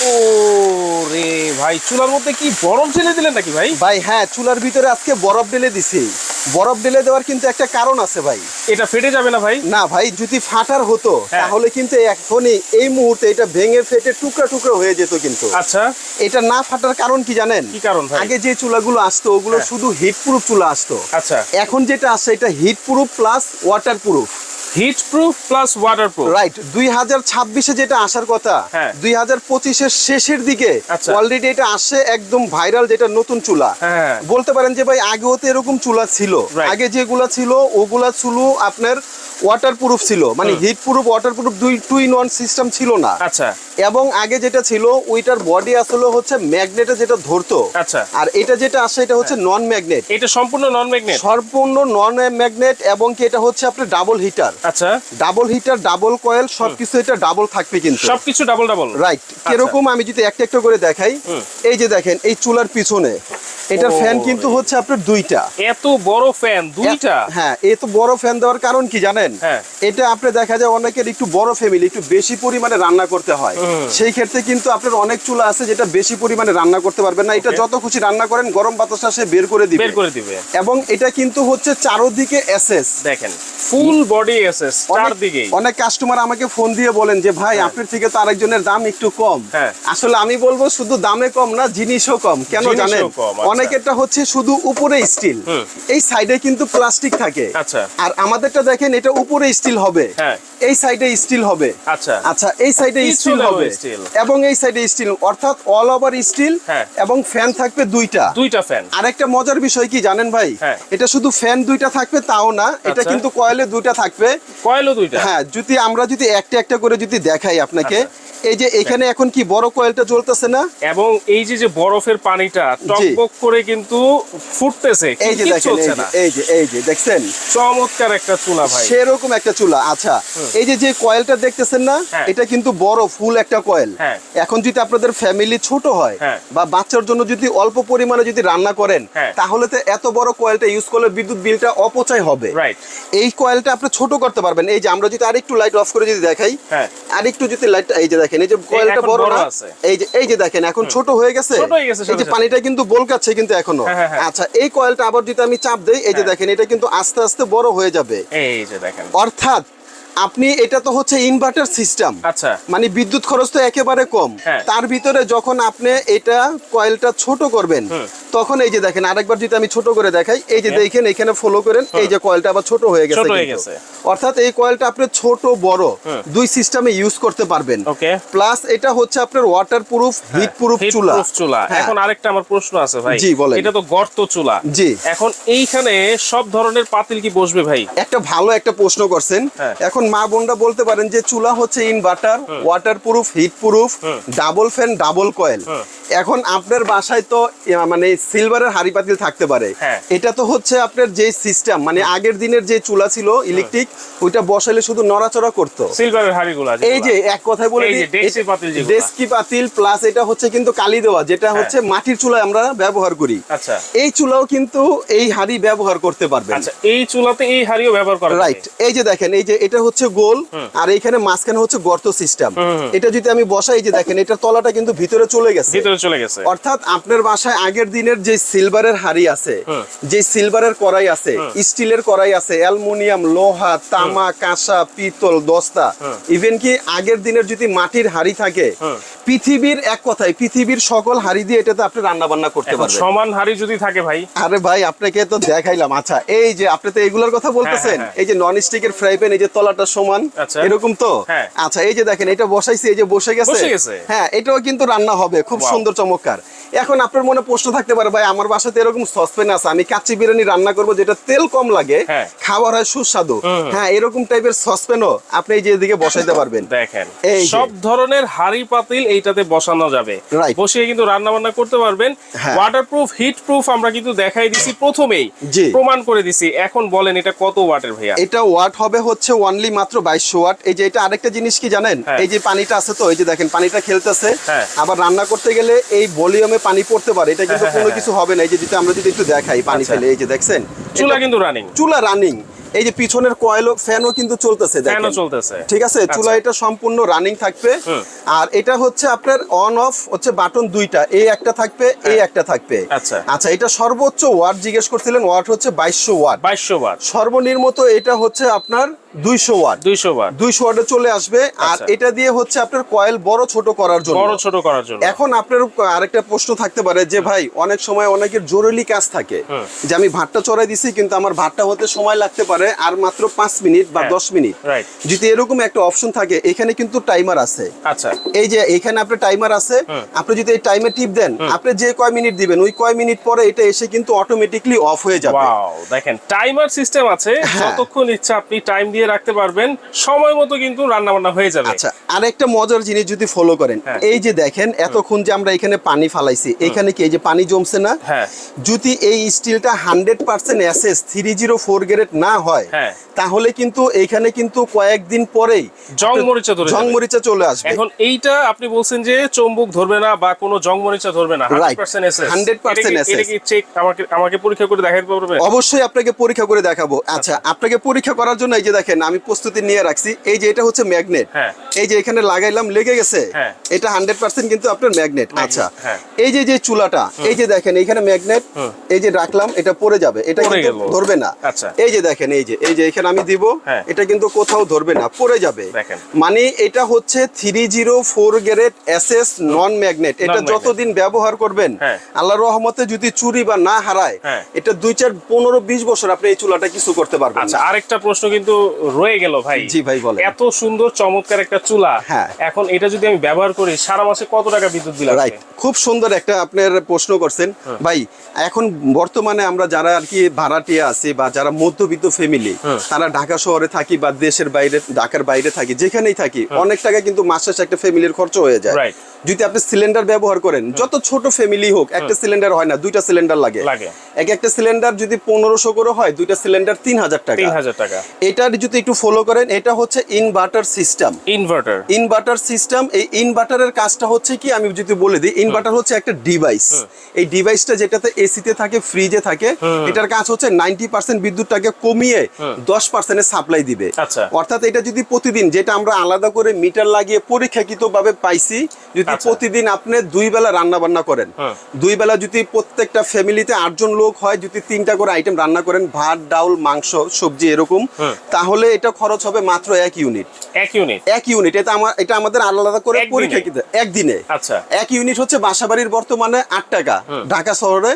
ও রে ভাই চুলার মধ্যে কি বরফ ঢেলে দিলেন নাকি ভাই? ভাই হ্যাঁ চুলার ভিতরে আজকে বরফ ঢেলে দিছি। বরফ ঢেলে দেওয়ার কিন্তু একটা কারণ আছে ভাই। এটা ফেটে যাবে না ভাই? না ভাই যদি ফাটার হতো হ্যাঁ। তাহলে কিন্তু এখনই এই মুহূর্তে এটা ভেঙে ফেটে টুকরা টুকরা হয়ে যেত কিন্তু। আচ্ছা। এটা না ফাটার কারণ কি জানেন? কি কারণ ভাই? আগে যে চুলাগুলো আসতো ওগুলো হ্যাঁ। শুধু হিট প্রুফ চুলা আসতো। আচ্ছা। এখন যেটা আসছে এটা heatproof plus waterproof heatproof plus waterproof right দুই হাজার ছাব্বিশে যেটা আসার কথা হ্যাঁ। দুই হাজার পঁচিশের শেষের দিকে আচ্ছা। অলরেডি এটা আসছে একদম ভাইরাল যেটা নতুন চুলা। হ্যাঁ। বলতে পারেন যে ভাই আগেও তো এরকম চুলা ছিল। আগে যেগুলা ছিল ওগুলা চুলো আপনার ওয়াটার প্রুফ ছিল মানে। হিট প্রুফ ওয়াটার প্রুফ দুই টু ইন ওয়ান সিস্টেম ছিল না। আচ্ছা। এবং আগে যেটা ছিল ওইটার বডি আসলে হচ্ছে ম্যাগনেটে যেটা ধরতো। আচ্ছা। আর এটা যেটা আসে এটা হচ্ছে নন ম্যাগনেট এটা সম্পূর্ণ নন ম্যাগনেট সম্পূর্ণ নন ম্যাগনেট এবং কি এটা হচ্ছে আপনার ডাবল হিটার আচ্ছা। ডাবল হিটার ডাবল কয়েল সবকিছু এটা ডাবল থাকবে কিন্তু। সবকিছু ডাবল ডাবল রাইট কীরকম আমি যদি একটা একটা করে দেখাই এই যে দেখেন এই চুলার পিছনে এটার ফ্যান কিন্তু হচ্ছে আপনার দুইটা। এত বড় ফ্যান দুইটা? হ্যাঁ এত বড় ফ্যান দেওয়ার কারণ কি জানেন? হ্যাঁ। এটা আপনি দেখা যায় অনেকের একটু বড় ফ্যামিলি একটু বেশি পরিমাণে রান্না করতে হয়। সেই ক্ষেত্রে কিন্তু আপনার অনেক চুলা আছে যেটা বেশি পরিমাণে রান্না করতে পারবেন না। এটা যত খুশি রান্না করেন গরম বাতাসটা সে বের করে দিবে। বের করে দিবে। এবং এটা কিন্তু হচ্ছে চারোদিকে এসএস দেখেন ফুল বডি এসএস চারদিকে অনেক কাস্টমার আমাকে ফোন দিয়ে বলেন যে ভাই হ্যাঁ। আপনার থেকে তো আরেকজনের দাম একটু কম। হ্যাঁ। আসলে আমি বলব শুধু দামে কম না জিনিসও কম। কেন জানেন? আচ্ছা। অনেকেরটা হচ্ছে শুধু উপরে স্টিল এই সাইডে কিন্তু প্লাস্টিক থাকে। আচ্ছা। আর আমাদেরটা দেখেন এটা উপরে স্টিল হবে। হ্যাঁ। এই সাইডে স্টিল হবে। আচ্ছা। আচ্ছা এই সাইডে স্টিল হবে। এবং এই সাইডে স্টিল অর্থাৎ অল ওভার স্টিল। এবং ফ্যান থাকবে দুইটা। দুইটা ফ্যান আরেকটা মজার বিষয় কি জানেন ভাই? হ্যাঁ। এটা শুধু ফ্যান দুইটা থাকবে তাও না। এটা আচ্ছা। কিন্তু কয়েলে দুইটা থাকবে। কয়েলও দুইটা। হ্যাঁ যদি আমরা যদি একটা একটা করে যদি দেখাই আপনাকে আচ্ছা। এই যে এখানে এখন কি বড় কয়েলটা জ্বলতেছে না? এবং এই যে যে বরফের পানিটা টকবক করে কিন্তু ফুটতেছে এই যে দেখেন এই যে এই যে এই যে দেখছেন? চমৎকার একটা চুলা ভাই। সেরকম একটা চুলা আচ্ছা। এই যে যে কয়েলটা দেখতেছেন না হ্যাঁ। এটা কিন্তু বড় ফুল একটা কয়েল। হ্যাঁ। এখন যদি আপনাদের ফ্যামিলি ছোট হয় হ্যাঁ। বা বাচ্চার জন্য যদি অল্প পরিমাণে যদি রান্না করেন। তাহলে তো এত বড় কয়েলটা ইউজ করলে বিদ্যুৎ বিলটা অপচয় হবে। রাইট এই কয়েলটা আপনি ছোট করতে পারবেন। এই যে আমরা যদি আরেকটু লাইট অফ করে যদি দেখাই আরেকটু যদি লাইট এই যে দেখেন এই যে কয়েলটা বড় না এই যে এই যে দেখেন এখন ছোট হয়ে গেছে ছোট হয়ে গেছে এই যে। পানিটা কিন্তু বলকাচ্ছে কিন্তু এখনও হ্যাঁ, হ্যাঁ, হ্যাঁ। আচ্ছা এই কয়েলটা আবার যদি আমি চাপ দেই এই যে। দেখেন এটা কিন্তু আস্তে আস্তে বড় হয়ে যাবে এই যে দেখেন অর্থাৎ আপনি এটা তো হচ্ছে ইনভার্টার সিস্টেম আচ্ছা। মানে বিদ্যুৎ খরচ তো একেবারে কম। হ্যাঁ। তার ভিতরে যখন আপনি এটা কয়েলটা ছোট করবেন তখন এই যে দেখেন আরেকবার যদি আমি ছোট করে দেখাই এই যে দেখেন এখানে ফলো করেন এই যে কয়েলটা আবার ছোট হয়ে গেছে ছোট হয়ে গেছে। অর্থাৎ এই কয়েলটা আপনি ছোট বড় দুই সিস্টেমে ইউজ করতে পারবেন। ওকে। প্লাস এটা হচ্ছে আপনার ওয়াটার প্রুফ হিট প্রুফ চুলা। চুলা। হ্যাঁ। এখন আরেকটা আমার প্রশ্ন আছে ভাই। জি, বলেন। এটা তো গর্ত চুলা। জি। এখন এইখানে সব ধরনের পাতিল কি বসবে ভাই? একটা ভালো একটা প্রশ্ন করছেন। হ্যাঁ। এখন মা বোনরা বলতে পারেন যে চুলা হচ্ছে inverter waterproof heatproof double fan double coil এখন আপনার বাসায় তো মানে সিলভারের হাড়ি পাতিল থাকতে পারে। হ্যাঁ। এটা তো হচ্ছে আপনার যে সিস্টেম মানে আগের দিনের যে চুলা ছিল ইলেকট্রিক ওইটা বসালে শুধু নড়াচড়া করতো। সিলভারের হাড়িগুলা এই যে এক কথায় বলে। ডেস্কি পাতিল প্লাস এটা হচ্ছে কিন্তু কালি দেওয়া যেটা হচ্ছে মাটির চুলা আমরা ব্যবহার করি। আচ্ছা। এই চুলাও কিন্তু এই হাড়ি ব্যবহার করতে পারবেন। আচ্ছা এই চুলাতে এই হাড়িও ব্যবহার করা রাইট এই যে দেখেন এই যে এটা হচ্ছে গোল আর এইখানে মাঝখানে হচ্ছে গর্ত সিস্টেম হুম, হুম। এটা যদি আমি বসাই যে দেখেন এটার তলাটা কিন্তু ভিতরে চলে গেছে ভিতরে চলে গেছে অর্থাৎ আপনার বাসায় আগের দিনের যে সিলভারের হাড়ি আছে। যে সিলভারের কড়াই আছে স্টিলের কড়াই আছে অ্যালুমিনিয়াম লোহা তামা কাঁসা পিতল দস্তা ইভেন কি আগের দিনের যদি মাটির হাড়ি থাকে। পৃথিবীর এক কথায় পৃথিবীর সকল হাড়ি দিয়ে এটাতে আপনি রান্না বান্না করতে পারবেন। সমান হাড়ি যদি থাকে ভাই। আরে ভাই আপনাকে তো দেখাইলাম। আচ্ছা এই যে আপনি তো এগুলোর কথা বলতেছেন হ্যাঁ, হ্যাঁ। এই যে নন স্টিকের ফ্রাই প্যান এই যে তলাটা সমান আচ্ছা। এরকম তো? হ্যাঁ। আচ্ছা এই যে দেখেন এটা বসাইছি এই যে বসে গেছে। হ্যাঁ এটাও কিন্তু রান্না হবে খুব সুন্দর চমৎকার। এখন আপনার মনে প্রশ্ন থাকতে পারে ভাই আমার বাসাতে এরকম সসপ্যান আছে আমি কাচ্চি বিরিয়ানি রান্না করব যেটা তেল কম লাগে হ্যাঁ। খাবার হয় সুস্বাদু। হ্যাঁ এরকম টাইপের সসপ্যানও আপনি এই যে এদিকে বসাইতে পারবেন। দেখেন এই সব ধরনের হাড়ি পাতিল এইটাতে বসানো যাবে। বসিয়ে কিন্তু রান্না বান্না করতে পারবেন। হ্যাঁ। ওয়াটারপ্রুফ হিট প্রুফ আমরা কিন্তু দেখাই দিছি প্রথমেই। প্রমাণ করে দিছি। এখন বলেন এটা কত ওয়াটের ভাইয়া? এটা ওয়াট হবে হচ্ছে অনলি মাত্র বাইশশো ওয়াট। এই যে এটা আরেকটা জিনিস কি জানেন? হ্যাঁ। এই যে পানিটা আছে তো এই যে দেখেন পানিটা খেলতেছে। হ্যাঁ। আবার রান্না করতে গেলে এই ভলিউমে পানি পড়তে পারে। এটা কিন্তু হ্যাঁ, কোনো কিছু হবে না। এই যে যদি আমরা যদি একটু দেখাই পানি আচ্ছা। ফেলে এই যে দেখছেন? চুলা কিন্তু রানিং চুলা রানিং এই যে পিছনের কয়েল ফ্যানও কিন্তু চলতেছে দেখেন। ফ্যানও চলতেছে। ঠিক আছে? চুলা এটা সম্পূর্ণ রানিং থাকবে। আর এটা হচ্ছে আপনার অন অফ হচ্ছে বাটন দুইটা। এই একটা থাকবে এই একটা থাকবে। আচ্ছা। আচ্ছা এটা সর্বোচ্চ ওয়াট জিজ্ঞেস করছিলেন ওয়াট হচ্ছে বাইশশো ওয়াট বাইশশো ওয়াট সর্বনিম্ন এটা হচ্ছে আপনার দুইশো ওয়াট দুইশো ওয়াট দুইশো ওয়াটে চলে আসবে। আর আচ্ছা। এটা দিয়ে হচ্ছে আপনার কয়েল বড় ছোট করার জন্য। বড় ছোট করার জন্য। এখন আপনার আরেকটা প্রশ্ন থাকতে পারে যে ভাই অনেক সময় অনেকের জরুরি কাজ থাকে। যে আমি ভাতটা চড়াই দিছি কিন্তু আমার ভাতটা হতে সময় লাগতে পারে আর মাত্র পাঁচ মিনিট বা হ্যাঁ। দশ মিনিট। যদি এরকম একটা অপশন থাকে এখানে কিন্তু টাইমার আছে। আচ্ছা। এই যে এখানে আপনার টাইমার আছে আপনি যদি এই টাইমে টিপ দেন আপনি যে কয় মিনিট দিবেন ওই কয় মিনিট পরে এটা এসে কিন্তু অটোমেটিকলি অফ হয়ে যাবে। দেখেন টাইমার সিস্টেম আছে হ্যাঁ। যতক্ষণ ইচ্ছা আপনি টাইম দিয়ে রাখতে পারবেন সময় মতো কিন্তু রান্না বান্না হয়ে যাবে। আচ্ছা আর একটা মজার জিনিস যদি ফলো করেন হ্যাঁ। এই যে দেখেন এতক্ষণ যে আমরা এখানে পানি ফালাইছি এখানে কি এই যে পানি জমছে না? হ্যাঁ। যদি এই স্টিলটা hundred percent SS three zero four grade না হয় হ্যাঁ। তাহলে কিন্তু এইখানে কিন্তু কয়েকদিন পরেই জং মরিচা ধরে জং মরিচা চলে আসবে। এখন এইটা আপনি বলছেন যে চম্বুক ধরবে না বা কোনো জং মরিচা ধরবে না Right. 100% এসএস 100% এটা কি চেক আমাকে আমাকে পরীক্ষা করে দেখাতে পারবে অবশ্যই আপনাকে পরীক্ষা করে দেখাবো। আচ্ছা আপনাকে পরীক্ষা করার জন্য এই যে দেখেন আমি প্রস্তুতি নিয়ে রাখছি। এই যে এটা হচ্ছে ম্যাগনেট হ্যাঁ। এই যে এখানে লাগাইলাম লেগে গেছে? হ্যাঁ। এটা হান্ড্রেড পার্সেন্ট কিন্তু আপনার ম্যাগনেট আচ্ছা। হ্যাঁ। এই যে যে চুলাটা এই যে দেখেন এখানে ম্যাগনেট এই যে রাখলাম এটা পড়ে যাবে। এটা কিন্তু ধরবে না। আচ্ছা। এই যে দেখেন এই যে এই যে এখানে আমি দিব হ্যাঁ। এটা কিন্তু কোথাও ধরবে না পড়ে যাবে। মানে এটা হচ্ছে three zero four grade S S non magnet এটা যতদিন ব্যবহার করবেন। আল্লাহ রহমতে যদি চুরি বা না হারায়। এটা দুই চার পনেরো বিশ বছর আপনি এই চুলাটা কিছু করতে পারবেন আচ্ছা আরেকটা প্রশ্ন কিন্তু রয়ে গেল ভাই। জি ভাই, বলে এত সুন্দর চমৎকার একটা চুলা। হ্যাঁ। এখন এটা যদি আমি ব্যবহার করি সারা মাসে কত টাকা বিদ্যুৎ বিল রাইট খুব সুন্দর একটা আপনার প্রশ্ন করছেন। ভাই এখন বর্তমানে আমরা যারা আর কি ভাড়াটিয়া আছি বা যারা মধ্যবিত্ত ফ্যামিলি তারা ঢাকা শহরে থাকি বা দেশের বাইরে ঢাকার বাইরে থাকি যেখানেই থাকি অনেক টাকা কিন্তু মাস শেষে একটা ফ্যামিলির খরচ হয়ে যায়. যদি আপনি সিলিন্ডার ব্যবহার করেন যত ছোট ফ্যামিলি হোক একটা সিলিন্ডার হয় না দুইটা সিলিন্ডার লাগে। এক একটা সিলিন্ডার যদি পনেরোশো করে হয় দুইটা সিলিন্ডার তিন হাজার টাকা। টাকা। এটার যদি একটু ফলো করেন এটা হচ্ছে inverter system inverter inverter system এই ইনভার্টারের কাজটা হচ্ছে কি? আমি যদি বলে দিই ইনভার্টার হচ্ছে একটা ডিভাইস এই ডিভাইসটা যেটাতে এসিতে থাকে ফ্রিজে থাকে এটার কাজ হচ্ছে নাইনটি পার্সেন্ট বিদ্যুৎটাকে কমিয়ে দশ পার্সেন্টের সাপ্লাই দিবে। আচ্ছা। অর্থাৎ এটা যদি প্রতিদিন যেটা আমরা আলাদা করে মিটার লাগিয়ে পরীক্ষাকৃত ভাবে পাইছি যদি আচ্ছা। প্রতিদিন আপনি দুই বেলা রান্না বান্না করেন দুই বেলা যদি প্রত্যেকটা ফ্যামিলিতে আটজন লোক হয় যদি তিনটা করে আইটেম রান্না করেন ভাত ডাউল মাংস সবজি এরকম তাহলে এটা খরচ হবে মাত্র এক ইউনিট এক ইউনিট এক ইউনিট এটা আমার এটা আমাদের আলাদা করে পরীক্ষা কিনতে একদিনে। আচ্ছা। এক ইউনিট হচ্ছে বাসাবাড়ির বর্তমানে আট টাকা ঢাকা শহরে।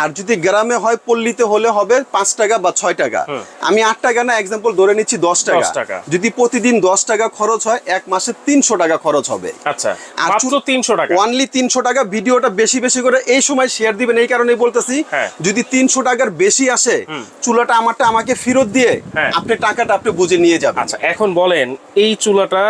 আর যদি গ্রামে হয় পল্লীতে হলে হবে পাঁচ টাকা বা ছয় টাকা। আমি আট টাকা না এক্সাম্পল ধরে নিচ্ছি দশ টাকা। টাকা। যদি প্রতিদিন দশ টাকা খরচ হয় এক মাসে তিনশো টাকা খরচ হবে। আচ্ছা আর তিনশো টাকা। অনলি তিনশো টাকা ভিডিওটা বেশি বেশি করে এই সময় শেয়ার দিবেন এই কারণে বলতেছি হ্যাঁ। যদি তিনশো টাকার বেশি আসে চুলাটা আমারটা আমাকে ফেরত দিয়ে হ্যাঁ। আপনি টাকাটা আপনি বুঝে নিয়ে যাবেন। আচ্ছা এখন বলেন এই চুলাটা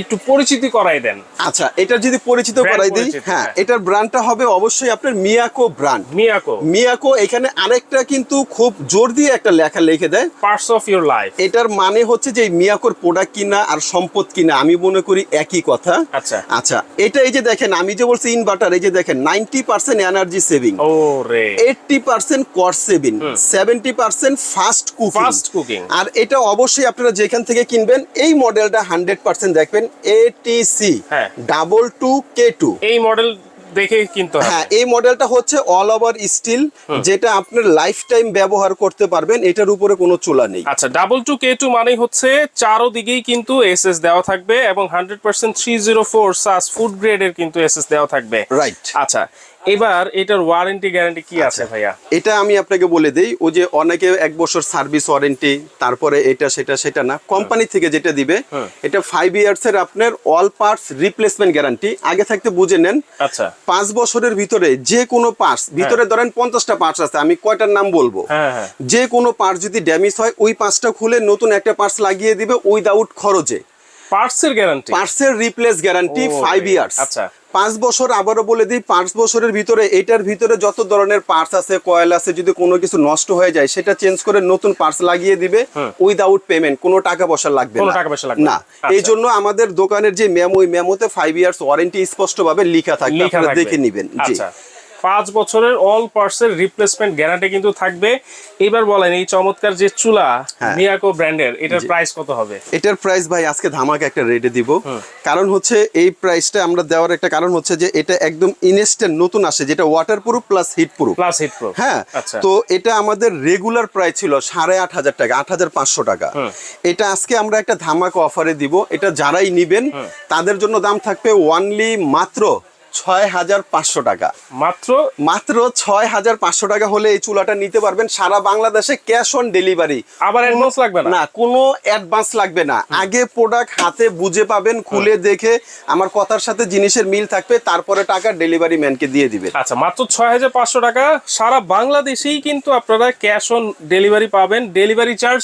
একটু পরিচিতি করাই দেন। আচ্ছা এটা যদি পরিচিত করাই দিই হ্যাঁ হ্যাঁ। এটার ব্র্যান্ডটা হবে অবশ্যই আপনার মিয়াকো ব্র্যান্ড মিয়াকো মিয়াকো এখানে আরেকটা কিন্তু খুব জোর দিয়ে একটা লেখা লিখে দেয়। পার্টস অফ ইউর লাইফ এটার মানে হচ্ছে যে মিয়াকোর প্রোডাক্ট কিনা আর সম্পদ কিনা আমি মনে করি একই কথা। আচ্ছা। আচ্ছা এটা এই যে দেখেন আমি যে বলছি ইনভার্টার এই যে দেখেন নাইনটি পার্সেন্ট এনার্জি সেভিং ও রে eighty percent cost saving seventy percent fast cooking Fast cooking। আর এটা অবশ্যই আপনারা যেখান থেকে কিনবেন এই মডেলটা হান্ড্রেড পার্সেন্ট দেখবেন ATC. Double two K two এই মডেল দেখে কিনতে হ্যাঁ এই মডেলটা হচ্ছে অল ওভার স্টিল যেটা আপনার লাইফ টাইম ব্যবহার করতে পারবেন এটার উপরে কোনো চুলা নেই। আচ্ছা ডাবল টু কে টু মানেই হচ্ছে চারোদিকেই কিন্তু এসএস দেওয়া থাকবে এবং hundred percent three zero four SUS food গ্রেডের কিন্তু এসএস দেওয়া থাকবে। রাইট আচ্ছা এবার এটার ওয়ারেন্টি গ্যারান্টি কি আছে ভাইয়া? এটা আমি আপনাকে বলে দেই ও যে অনেকে এক বছর সার্ভিস ওয়ারেন্টি তারপরে এটা সেটা সেটা না কোম্পানি থেকে যেটা দিবে এটা ফাইভ ইয়ার্স এর আপনার অল পার্টস রিপ্লেসমেন্ট গ্যারান্টি আগে থাকতে বুঝে নেন আচ্ছা। পাঁচ বছরের ভিতরে যে কোনো পার্টস ভিতরে ধরেন পঞ্চাশটা পার্টস আছে আমি কয়টার নাম বলব? হ্যাঁ হ্যাঁ। যে কোনো পার্টস যদি ড্যামেজ হয় ওই পাঁচটা খুলে নতুন একটা পার্টস লাগিয়ে দিবে উইদাউট খরচে। পার্টসের গ্যারান্টি পার্টসের রিপ্লেস গ্যারান্টি ফাইভ। ইয়ার্স আচ্ছা। পাঁচ বছর আবারও বলে দিই পাঁচ বছরের ভিতরে এটার ভিতরে যত ধরনের পার্টস আছে কয়েল আছে যদি কোনো কিছু নষ্ট হয়ে যায় সেটা চেঞ্জ করে নতুন পার্টস লাগিয়ে দিবে উইদাউট পেমেন্ট কোনো টাকা পয়সা লাগবে কোনো। টাকা পয়সা লাগবে না না। আচ্ছা। এই জন্য আমাদের দোকানের যে মেমো ওই মেমোতে ফাইভ ইয়ার্স ওয়ারেন্টি স্পষ্টভাবে লেখা থাকবে আপনারা দেখে নিবেন জি আচ্ছা পাঁচ বছরের অল পার্টসের রিপ্লেসমেন্ট গ্যারান্টি কিন্তু থাকবে। এবার বলেন এই চমৎকার যে চুলা। মিয়াকো ব্র্যান্ডের এটার প্রাইস কত হবে? এটার প্রাইস ভাই আজকে ধামাকা একটা রেটে দিব। কারণ হচ্ছে এই প্রাইসটা আমরা দেওয়ার একটা কারণ হচ্ছে যে এটা একদম ইনস্ট্যান্ট নতুন আসে যেটা waterproof plus heatproof plus heat pro হ্যাঁ আচ্ছা। তো এটা আমাদের রেগুলার প্রাইস ছিল সাড়ে আট হাজার টাকা আট হাজার পাঁচশো টাকা। এটা আজকে আমরা একটা ধামাকা অফারে দিব। এটা যারাই নিবেন তাদের জন্য দাম থাকবে ওয়ানলি মাত্র ছয় হাজার পাঁচশো টাকা। মাত্র? মাত্র ছয় হাজার পাঁচশো টাকা হলে এই চুলাটা নিতে পারবেন। সারা বাংলাদেশে ক্যাশ অন ডেলিভারি। আবার অ্যাডভান্স লাগবে না? না কোনো অ্যাডভান্স লাগবে না। আগে প্রোডাক্ট হাতে বুঝে পাবেন খুলে দেখে আমার কথার সাথে জিনিসের মিল থাকবে তারপরে টাকা ডেলিভারি ম্যানকে দিয়ে দিবেন। আচ্ছা মাত্র ছয় হাজার পাঁচশো টাকা। সারা বাংলাদেশেই কিন্তু আপনারা ক্যাশ অন ডেলিভারি পাবেন। Delivery charge?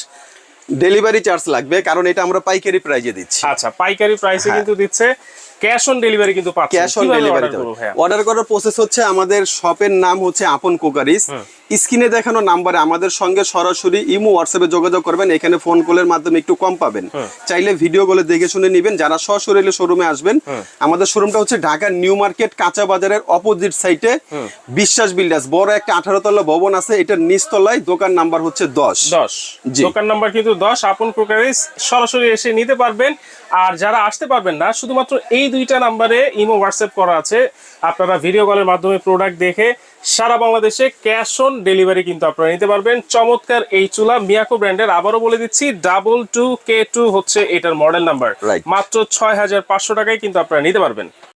ডেলিভারি চার্জ লাগবে কারণ এটা আমরা পাইকারি প্রাইজে দিচ্ছি। আচ্ছা পাইকারি প্রাইসে কিন্তু দিচ্ছে। ক্যাশ অন ডেলিভারি কিন্তু পাচ্ছেন। Cash on delivery? অর্ডার করার প্রসেস হচ্ছে আমাদের শপের নাম হচ্ছে আপন কুকারিস। স্ক্রিনে দেখানো নাম্বারে আমাদের সঙ্গে সরাসরি ইমো হোয়াটসঅ্যাপে যোগাযোগ করবেন। এখানে ফোন কলের মাধ্যমে একটু কম পাবেন। চাইলে ভিডিও কলে দেখে শুনে নিবেন। যারা সশরীরে শোরুমে আসবেন আমাদের শোরুমটা হচ্ছে ঢাকা নিউ মার্কেট কাঁচা বাজারের অপোজিট সাইটে বিশ্বাস বিল্ডার্স বড় একটা আঠারো তলা ভবন আছে এটার নিচতলায় দোকান নাম্বার হচ্ছে দশ। দশ। দোকান নাম্বার কিন্তু দশ। আপন ক্রোকারিস সরাসরি এসে নিতে পারবেন। আর যারা আসতে পারবেন না শুধুমাত্র এই দুইটা নাম্বারে ইমো হোয়াটসঅ্যাপ করা আছে। আপনারা ভিডিও কলের মাধ্যমে প্রোডাক্ট দেখে সারা বাংলাদেশে ক্যাশ অন ডেলিভারি কিন্তু আপনারা নিতে পারবেন। চমৎকার এই চুলা মিয়াকো ব্র্যান্ডের আবারও বলে দিচ্ছি ডাবল টু কে টু হচ্ছে এটার মডেল নাম্বার মাত্র ছয় হাজার পাঁচশো টাকায় কিন্তু আপনারা নিতে পারবেন।